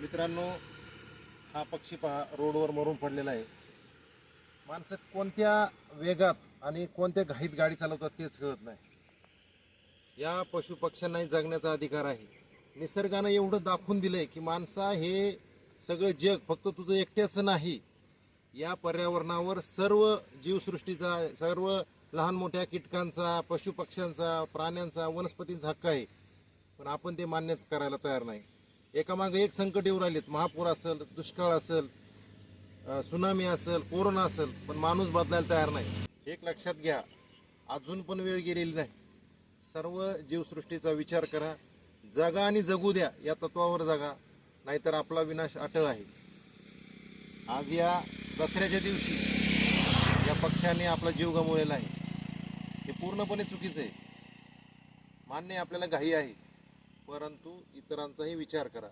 मित्रांनो हा पक्षी पहा रोडवर मरून पडलेला आहे. माणसं कोणत्या वेगात आणि कोणत्या घाईत गाडी चालवतात तेच कळत नाही. या पशु पक्ष्यांनाही जगण्याचा अधिकार आहे. निसर्गानं एवढं दाखवून दिलंय की माणसा हे सगळं जग फक्त तुझं एकट्याचं नाही. या पर्यावरणावर सर्व जीवसृष्टीचा सर्व लहान मोठ्या कीटकांचा पशुपक्ष्यांचा प्राण्यांचा वनस्पतींचा हक्क आहे. पण आपण ते मान्य करायला तयार नाही. एकामागे एक संकट येऊ राहिलेत. महापूर असेल दुष्काळ असेल सुनामी असेल कोरोना असेल पण माणूस बदलायला तयार नाही. एक लक्षात घ्या अजून पण वेळ गेलेली नाही. सर्व जीवसृष्टीचा विचार करा. जगा आणि जगू द्या या तत्वावर जगा. नाहीतर आपला विनाश अटळ आहे. आज या दसऱ्याच्या दिवशी या पक्षाने आपला जीव गमावलेला आहे. हे पूर्णपणे चुकीचं आहे. मान्य आपल्याला घाई आहे. परंतु इतरांचाही विचार करा.